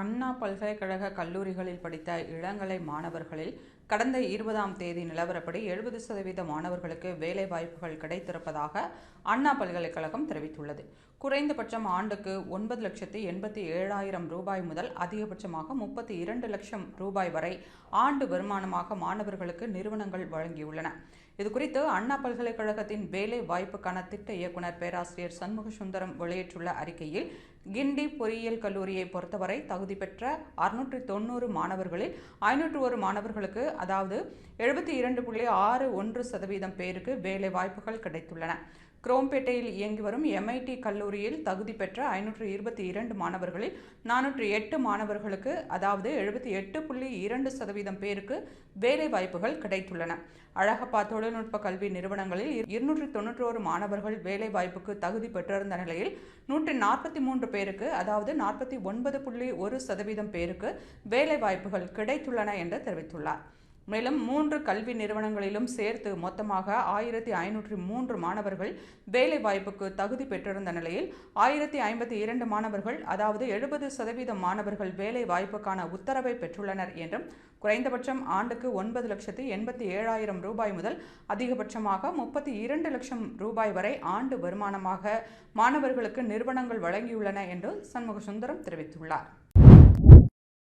அண்ணா பல்கலைக்கழக கல்லூரிகளில் படித்த இளங்கலை மாணவர்களில் கடந்த இருபதாம் தேதி நிலவரப்படி எழுபது சதவீத மாணவர்களுக்கு வேலை வாய்ப்புகள் கிடைத்திருப்பதாக அண்ணா பல்கலைக்கழகம் தெரிவித்துள்ளது. குறைந்தபட்சம் ஆண்டுக்கு ஒன்பது லட்சத்தி எண்பத்தி ஏழாயிரம் ரூபாய் முதல் அதிகபட்சமாக முப்பத்தி இரண்டு லட்சம் ரூபாய் வரை ஆண்டு வருமானமாக மாணவர்களுக்கு நிறுவனங்கள் வழங்கியுள்ளன. இதுகுறித்து அண்ணா பல்கலைக்கழகத்தின் வேலை வாய்ப்புக்கான திட்ட இயக்குனர் பேராசிரியர் சண்முக சுந்தரம் வெளியிட்டுள்ள அறிக்கையில் கிண்டி பொறியியல் கல்லூரியை பொறுத்தவரை தகுதி பெற்ற அறுநூற்றி தொண்ணூறு மாணவர்களில் ஐநூற்று ஒரு மாணவர்களுக்கு அதாவது எழுபத்தி இரண்டு புள்ளி ஆறு ஒன்று சதவீதம் பேருக்கு வேலை வாய்ப்புகள் கிடைத்துள்ளன. குரோம்பேட்டையில் இயங்கி வரும் எம்ஐடி கல்லூரியில் தகுதி பெற்ற ஐநூற்று இருபத்தி இரண்டு மாணவர்களில் நானூற்று எட்டு மாணவர்களுக்கு அதாவது எழுபத்தி எட்டு புள்ளி இரண்டு சதவீதம் பேருக்கு வேலை வாய்ப்புகள் கிடைத்துள்ளன. அழகப்பா தொழில்நுட்ப கல்வி நிறுவனங்களில் இருநூற்றி தொன்னூற்றோரு மாணவர்கள் வேலை வாய்ப்புக்கு தகுதி பெற்றிருந்த நிலையில் நூற்றி நாற்பத்தி மூன்று பேருக்கு அதாவது நாற்பத்தி ஒன்பது புள்ளி ஒரு சதவீதம் பேருக்கு வேலை வாய்ப்புகள் கிடைத்துள்ளன என்று தெரிவித்துள்ளார். மேலும் மூன்று கல்வி நிறுவனங்களிலும் சேர்த்து மொத்தமாக ஆயிரத்தி ஐநூற்றி மூன்று மாணவர்கள் வேலை வாய்ப்புக்கு தகுதி பெற்றிருந்த நிலையில் ஆயிரத்தி ஐம்பத்தி இரண்டு மாணவர்கள் அதாவது எழுபது சதவீதம் மாணவர்கள் வேலை வாய்ப்புக்கான உத்தரவை பெற்றுள்ளனர் என்றும் குறைந்தபட்சம் ஆண்டுக்கு ஒன்பது லட்சத்தி எண்பத்தி ஏழாயிரம் ரூபாய் முதல் அதிகபட்சமாக முப்பத்தி இரண்டு லட்சம் ரூபாய் வரை ஆண்டு வருமானமாக மாணவர்களுக்கு நிறுவனங்கள் வழங்கியுள்ளன என்று சண்முக சுந்தரம் தெரிவித்துள்ளார்.